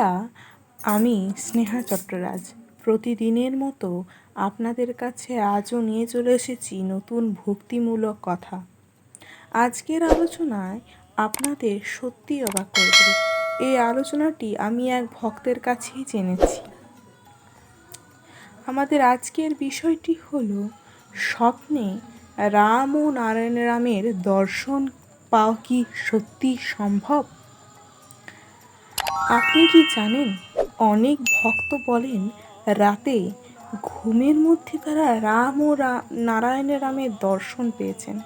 বন্ধুরা, আমি স্নেহা চট্টরাজ। প্রতিদিনের মতো আপনাদের কাছে আজও নিয়ে চলে এসেছি নতুন ভক্তিমূলক কথা। আজকের আলোচনায় আপনাদের সত্যি অবাক করবে। এই আলোচনাটি আমি এক ভক্তের কাছেই জেনেছি। আমাদের আজকের বিষয়টি হলো স্বপ্নে রাম ও নারায়ণ রামের দর্শন পাওয়া কি সত্যি সম্ভব? আপনি কি জানেন, অনেক ভক্ত বলেন, রাতে ঘুমের মধ্যে তারা রাম ও রা- নারায়ণ রামের দর্শন পেয়েছেন।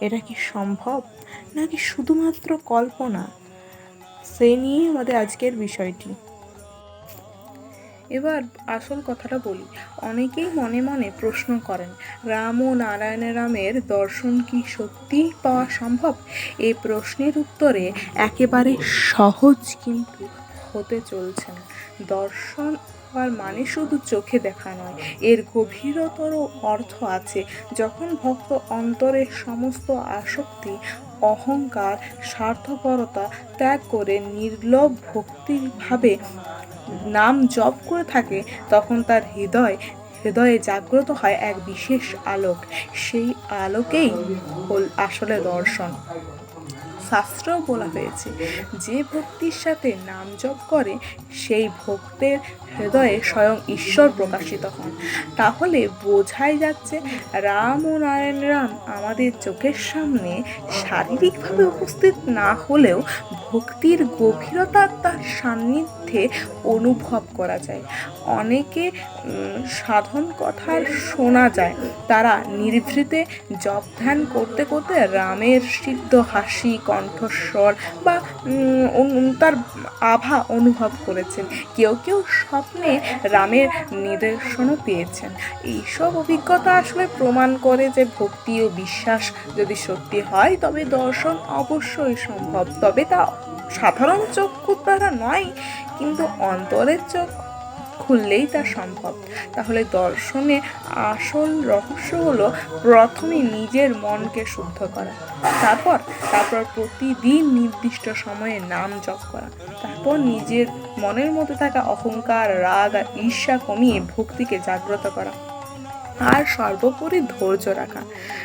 এটা কি সম্ভব, নাকি শুধুমাত্র কল্পনা? সে নিয়ে আমাদের আজকের বিষয়টি। এবার আসল কথাটা বলি। অনেকেই মনে মনে প্রশ্ন করেন, রাম ও নারায়ণ রামের দর্শন কি সত্যি পাওয়া সম্ভব? এই প্রশ্নের উত্তরে একেবারে সহজ কিন্তু হতে চলছে না। দর্শন হওয়ার মানে শুধু চোখে দেখা নয়, এর গভীরতর অর্থ আছে। যখন ভক্ত অন্তরের সমস্ত আসক্তি, অহংকার, স্বার্থপরতা ত্যাগ করে নির্লোভ ভক্তিভাবে নাম জপ করে থাকে, তখন তার হৃদয়, হৃদয়ে জাগ্রত হয় এক বিশেষ আলোক। সেই আলোকেই আসলে দর্শন। শাস্ত্রেও বলা হয়েছে, যে ভক্তির সাথে নাম জপ করে, সেই ভক্তের হৃদয়ে স্বয়ং ঈশ্বর প্রকাশিত হন। তাহলে বোঝাই যাচ্ছে রাম ও নারায়ণ রাম আমাদের চোখের সামনে শারীরিকভাবে উপস্থিত না হলেও ভক্তির গভীরতা তার সান্নিধ্যে অনুভব করা যায়। অনেকে সাধন কথার শোনা যায়, তারা নির্ভৃতে জপ ধ্যান করতে করতে রামের সিদ্ধ হাসি কণ্ঠস্বর বা তার আভা অনুভব করেছেন। কেউ কেউ স্বপ্নে রামের নিদর্শনও পেয়েছেন। এইসব অভিজ্ঞতা আসলে প্রমাণ করে যে ভক্তি ও বিশ্বাস যদি সত্যি হয়, তবে দর্শন অবশ্যই সম্ভব। তবে তা সাধারণ চক্ষু দ্বারা নয়, কিন্তু অন্তরের চোখ খুললেই তা সম্ভব। তাহলে দর্শনে আসল রহস্য হলো প্রথমে নিজের মনকে শুদ্ধ করা, তারপর তারপর প্রতিদিন নির্দিষ্ট সময়ে নাম জপ করা, তারপর নিজের মনের মধ্যে থাকা অহংকার, রাগ আর ঈর্ষা কমিয়ে ভক্তিকে জাগ্রত করা। আর সর্বোপরি ধৈর্য রাখা।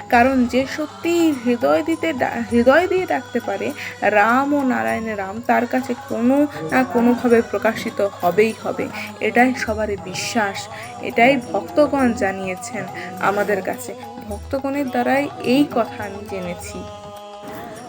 কারণ যে সত্যি হৃদয় দিতে হৃদয় দিয়ে ডাকতে পারে, রাম ও নারায়ণের রাম তার কাছে কোনো না কোনোভাবে প্রকাশিত হবেই হবে। এটাই সবারই বিশ্বাস, এটাই ভক্তগণ জানিয়েছেন আমাদের কাছে। ভক্তগণের দ্বারাই এই কথা আমি জেনেছি।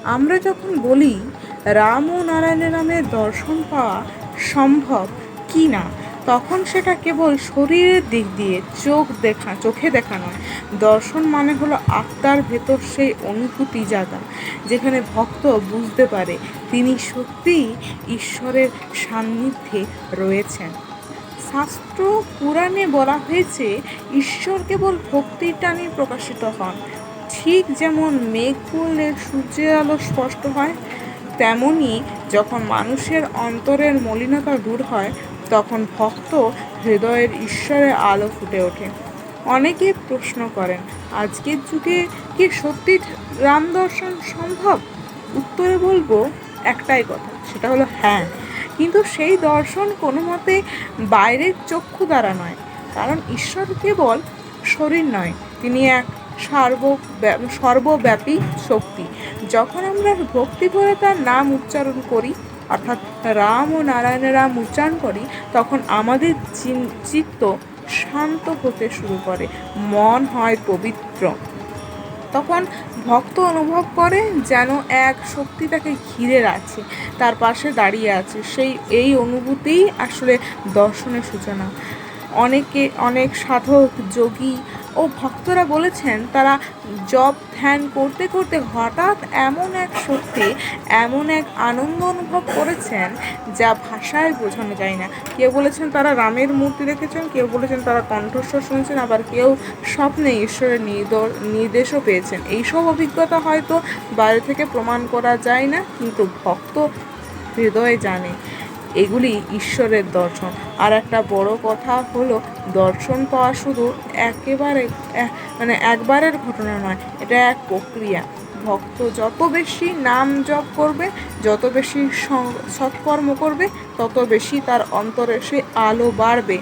আমরা যখন বলি, রাম ও নারায়ণের রামের দর্শন পাওয়া সম্ভব কি না? তখন সেটা কেবল শরীরের দিক দিয়ে, চোখ দেখা, চোখে দেখা নয়। দর্শন মানে হলো আত্মার ভেতর সেই অনুভূতি জাগা, যেখানে ভক্ত বুঝতে পারে তিনি সত্যিই ঈশ্বরের সান্নিধ্যে রয়েছেন। শাস্ত্র পুরাণে বলা হয়েছে, ঈশ্বর কেবল ভক্তির টানেই প্রকাশিত হন। ঠিক যেমন মেঘ পড়লে সূর্যের আলো স্পষ্ট হয়, তেমনি যখন মানুষের অন্তরের মলিনতা দূর হয় তখন ভক্ত হৃদয়ের ঈশ্বরের আলো ফুটে ওঠে। অনেকে প্রশ্ন করেন, আজকের যুগে কি সত্যি রাম দর্শন সম্ভব? উত্তরে বলব, একটাই কথা, সেটা হলো হ্যাঁ। কিন্তু সেই দর্শন কোনো মতে বাইরের চক্ষু দ্বারা নয়, কারণ ঈশ্বর কেবল শরীর নয়, তিনি এক সর্ব সর্বব্যাপী শক্তি। যখন আমরা ভক্তি ভরে তার নাম উচ্চারণ করি অর্থাৎ রাম ও নারায়ণ রাম উচ্চারণ করি, তখন আমাদের চিত্ত শান্ত হতে শুরু করে, মন হয় পবিত্র। তখন ভক্ত অনুভব করে যেন এক শক্তি তাকে ঘিরে রাখছে, তার পাশে দাঁড়িয়ে আছে। সেই, এই অনুভূতিই আসলে দর্শনের সূচনা। অনেকে, অনেক সাধক, যোগী ও ভক্তরা বলেছেন, তারা জপ ধ্যান করতে করতে হঠাৎ এমন এক শক্তি, এমন এক আনন্দ অনুভব করেছেন যা ভাষায় বোঝানো যায় না। কেউ বলেছেন তারা রামের মূর্তি দেখেছেন, কেউ বলেছেন তারা কণ্ঠস্বর শুনেছেন, আবার কেউ স্বপ্নে ঈশ্বরের নির্দ- নির্দেশও পেয়েছেন। এইসব অভিজ্ঞতা হয়তো বাইরে থেকে প্রমাণ করা যায় না, কিন্তু ভক্ত হৃদয়ে জানে। এগুলি ঈশ্বরের দর্শন। আর একটা বড় কথা হলো, দর্শন পাওয়া শুধু একেবারে এক- মানে একবারের ঘটনা নয়, এটা এক প্রক্রিয়া। ভক্ত যত বেশি নাম জপ করবে, যত বেশি সৎকর্ম করবে, তত বেশি তার অন্তরে সে আলো বাড়বে।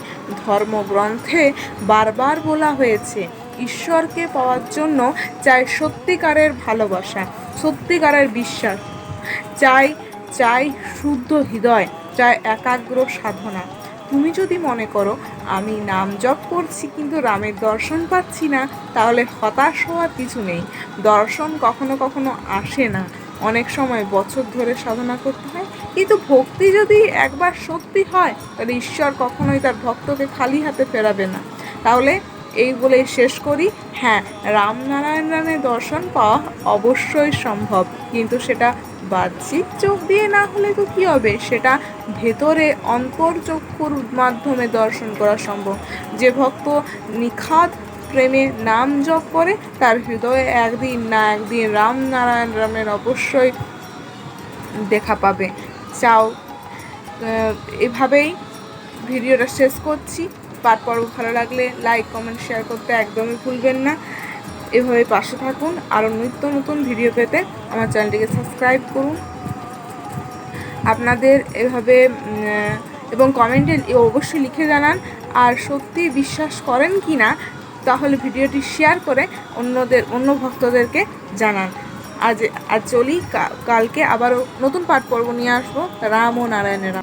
ধর্মগ্রন্থে বারবার বলা হয়েছে, ঈশ্বরকে পাওয়ার জন্য চাই সত্যিকারের ভালোবাসা, সত্যিকারের বিশ্বাস, চাই চাই শুদ্ধ হৃদয়। চাই একাগ্র সাধনা। তুমি যদি মনে করো, আমি নাম জপ করছি কিন্তু রামের দর্শন পাচ্ছি না, তাহলে হতাশ হওয়ার কিছু নেই। দর্শন কখনো কখনো আসে না। অনেক সময় বছর ধরে সাধনা করতে হয়। কিন্তু ভক্তি যদি একবার সত্যি হয়, তাহলে ঈশ্বর কখনোই তার ভক্তকে খালি হাতে ফেরাবে না। তাহলে এই বলে শেষ করি। হ্যাঁ রামনারায়ণ রামের দর্শন পাওয়া অবশ্যই সম্ভব। কিন্তু সেটা বাহ্যিক চোখ দিয়ে না হলে তো কী হবে? সেটা ভেতরে অন্তর্চক্ষুর মাধ্যমে দর্শন করা সম্ভব। যে ভক্ত নিখাত প্রেমে নাম জপ করে, তার হৃদয়ে একদিন না একদিন রাম নারায়ণ রামের অবশ্যই দেখা পাবে। চাও। এভাবেই ভিডিওটা শেষ করছি। পাট পর্ব ভালো লাগলে লাইক কমেন্ট শেয়ার করতে একদমই ভুলবেন না। এভাবে পাশে থাকুন আরও নিত্য নতুন ভিডিও পেতে আমার চ্যানেলটিকে সাবস্ক্রাইব করুন। আপনাদের এভাবে এবং কমেন্টে অবশ্যই লিখে জানান, আর সত্যি বিশ্বাস করেন কি না, তাহলে ভিডিওটি শেয়ার করে অন্যদের, অন্য ভক্তদেরকে জানান। আজ আজ চলি কালকে আবারও নতুন পাঠ পর্ব নিয়ে আসব। রাম ও নারায়ণের